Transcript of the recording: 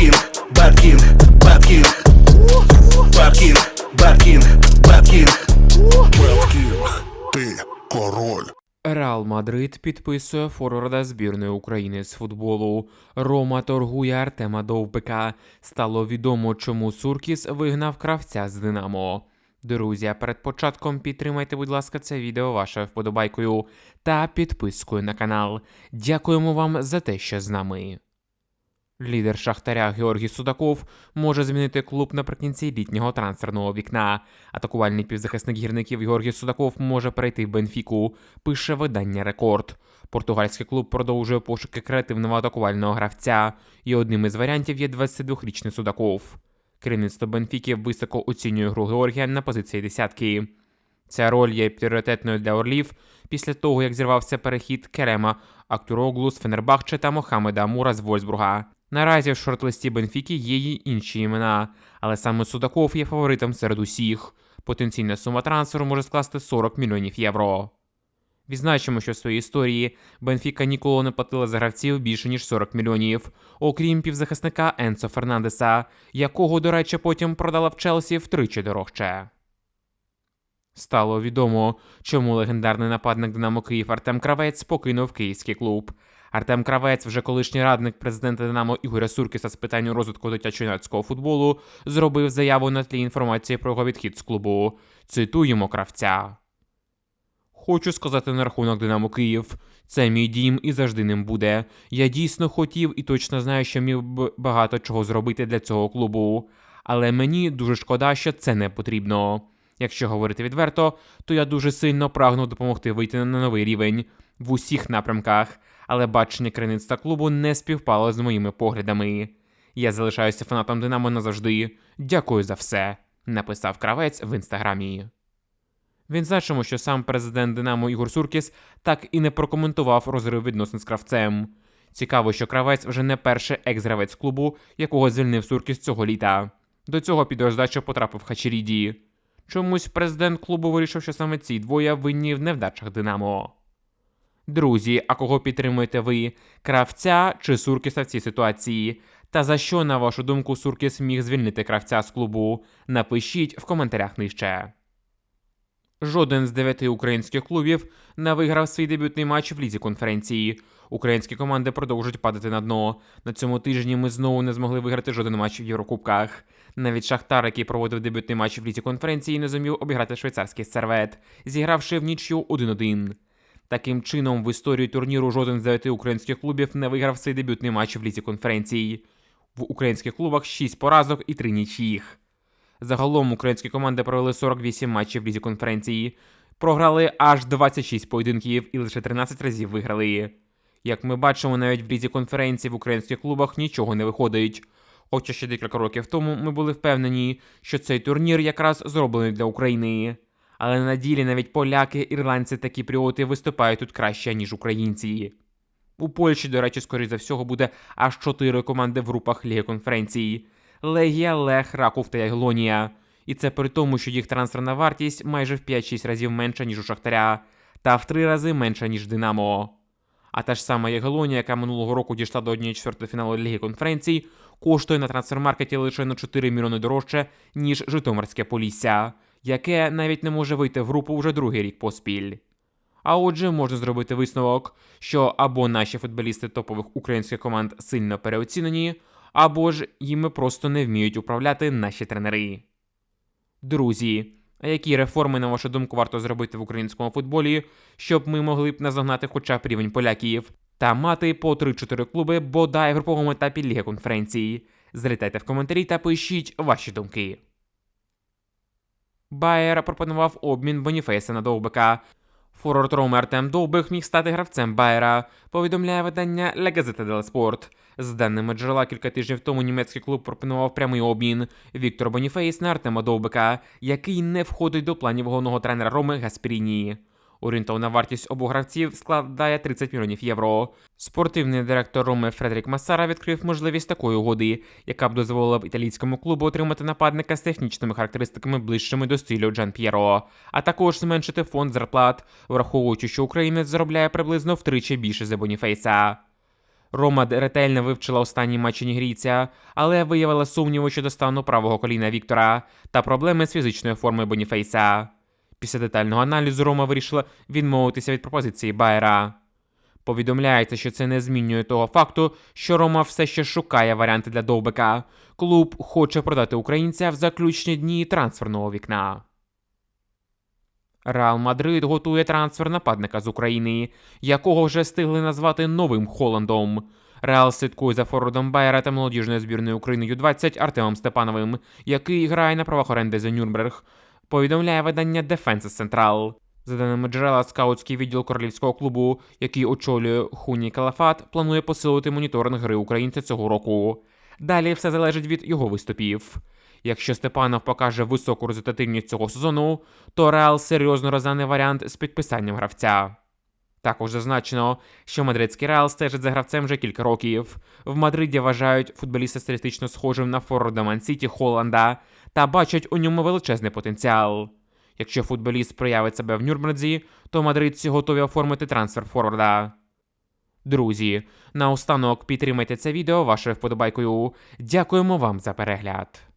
Bad King, Bad King, Bad King. Беткін, ти король. Реал Мадрид підписує форварда збірної України з футболу. Рома торгує Артема Довбика. Стало відомо, чому Суркіс вигнав кравця з Динамо. Друзі, а перед початком підтримайте, будь ласка, це відео вашою вподобайкою та підпискою на канал. Дякуємо вам за те, що з нами. Лідер Шахтаря Георгій Судаков може змінити клуб наприкінці літнього трансферного вікна. Атакувальний півзахисник гірників Георгій Судаков може перейти в Бенфіку, пише видання Рекорд. Португальський клуб продовжує пошуки креативного атакувального гравця, і одним із варіантів є 22-річний Судаков. Керівництво Бенфіки високо оцінює гру Георгія на позиції десятки. Ця роль є пріоритетною для Орлів після того, як зірвався перехід Керема Актюроглу з Фенербахче та Мохамеда Амура з Вольсбурга. Наразі в шорт-листі Бенфіки є й інші імена, але саме Судаков є фаворитом серед усіх. Потенційна сума трансферу може скласти 40 мільйонів євро. Відзначимо, що в своїй історії Бенфіка ніколи не платила за гравців більше ніж 40 мільйонів, окрім півзахисника Енцо Фернандеса, якого, до речі, потім продала в Челсі втричі дорожче. Стало відомо, чому легендарний нападник Динамо Київ Артем Кравець покинув київський клуб. Артем Кравець, вже колишній радник президента Динамо Ігоря Суркіса з питань розвитку дитячо-юнацького футболу, зробив заяву на тлі інформації про його відхід з клубу. Цитуємо кравця. Хочу сказати на рахунок Динамо Київ. Це мій дім і завжди ним буде. Я дійсно хотів і точно знаю, що міг б багато чого зробити для цього клубу. Але мені дуже шкода, що це не потрібно. Якщо говорити відверто, то я дуже сильно прагну допомогти вийти на новий рівень в усіх напрямках, але бачення керівництва клубу не співпало з моїми поглядами. Я залишаюся фанатом Динамо назавжди. Дякую за все, написав кравець в інстаграмі. Відзначимо, що сам президент Динамо Ігор Суркіс так і не прокоментував розрив відносин з кравцем. Цікаво, що кравець вже не перший екс-гравець клубу, якого звільнив Суркіс цього літа. До цього під роздачу потрапив Хачеріді. Чомусь президент клубу вирішив, що саме ці двоє винні в невдачах Динамо. Друзі, а кого підтримуєте ви? Кравця чи Суркіса в цій ситуації? Та за що, на вашу думку, Суркіс міг звільнити кравця з клубу? Напишіть в коментарях нижче. Жоден з дев'яти українських клубів не виграв свій дебютний матч в лізі конференції. Українські команди продовжують падати на дно. На цьому тижні ми знову не змогли виграти жоден матч в Єврокубках. Навіть Шахтар, який проводив дебютний матч в лізі конференції, не зумів обіграти швейцарський сервет, зігравши в нічю 1-1. Таким чином, в історії турніру жоден з дев'яти українських клубів не виграв свій дебютний матч в лізі конференції. В українських клубах 6 поразок і 3 нічиїх. Загалом українські команди провели 48 матчів в лізі конференції, програли аж 26 поєдинків і лише 13 разів виграли. Як ми бачимо, навіть в лізі конференції в українських клубах нічого не виходить. Хоча ще декілька років тому ми були впевнені, що цей турнір якраз зроблений для України. Але на ділі навіть поляки, ірландці та кіпріоти виступають тут краще, ніж українці. У Польщі, до речі, скоріш за всього, буде аж 4 команди в групах Ліги конференції. Легія, Лех, Раков та Яглонія. І це при тому, що їх трансферна вартість майже в 5-6 разів менша, ніж у Шахтаря, та в 3 рази менша, ніж Динамо. А та ж сама Яглонія, яка минулого року дійшла до 1-4 фіналу Ліги конференцій, коштує на трансфермаркеті лише на 4 мільйони дорожче, ніж Житомирське Полісся, яке навіть не може вийти в групу вже другий рік поспіль. А отже, можна зробити висновок, що або наші футболісти топових українських команд сильно переоцінені, або ж їми просто не вміють управляти наші тренери. Друзі, а які реформи, на вашу думку, варто зробити в українському футболі, щоб ми могли б наздогнати хоча б рівень поляків та мати по 3-4 клуби бодай в груповому етапі Ліги конференції? Залітайте в коментарі та пишіть ваші думки. Байер пропонував обмін Боніфейса на Довбика. Форвард Роми Артем Довбих міг стати гравцем Байера, повідомляє видання La Gazzetta dello Sport. З даними джерела, кілька тижнів тому німецький клуб пропонував прямий обмін Віктор Боніфейс на Артема Довбика, який не входить до планів головного тренера Роми Гаспріні. Орієнтовна вартість обох гравців складає 30 мільйонів євро. Спортивний директор Роми Фредерік Масара відкрив можливість такої угоди, яка б дозволила б італійському клубу отримати нападника з технічними характеристиками ближчими до стилю Джан П'єро, а також зменшити фонд зарплат, враховуючи, що українець заробляє приблизно втричі більше за Боніфейса. Рома ретельно вивчила останні матчі нігрійця, але виявила сумніви щодо стану правого коліна Віктора та проблеми з фізичною формою Боніфейса. Після детального аналізу Рома вирішила відмовитися від пропозиції Байера. Повідомляється, що це не змінює того факту, що Рома все ще шукає варіанти для довбика. Клуб хоче продати українця в заключні дні трансферного вікна. Реал Мадрид готує трансфер нападника з України, якого вже встигли назвати новим Холландом. Реал слідкує за форвардом Байера та молодіжної збірної України Ю-20 Артемом Степановим, який грає на правах оренди за Нюрнберг. Повідомляє видання Defense Central. За даними джерела, скаутський відділ королівського клубу, який очолює Хуні Калафат, планує посилити моніторинг гри українця цього року. Далі все залежить від його виступів. Якщо Степанов покаже високу результативність цього сезону, то Реал серйозно розгляне варіант з підписанням гравця. Також зазначено, що мадридський Реал стежить за гравцем вже кілька років. В Мадриді вважають футболіста стилістично схожим на Форварда Ман-Сіті Холланда та бачать у ньому величезний потенціал. Якщо футболіст проявить себе в Нюрнберзі, то мадридці готові оформити трансфер Форварда. Друзі, наостанок підтримайте це відео вашою вподобайкою. Дякуємо вам за перегляд.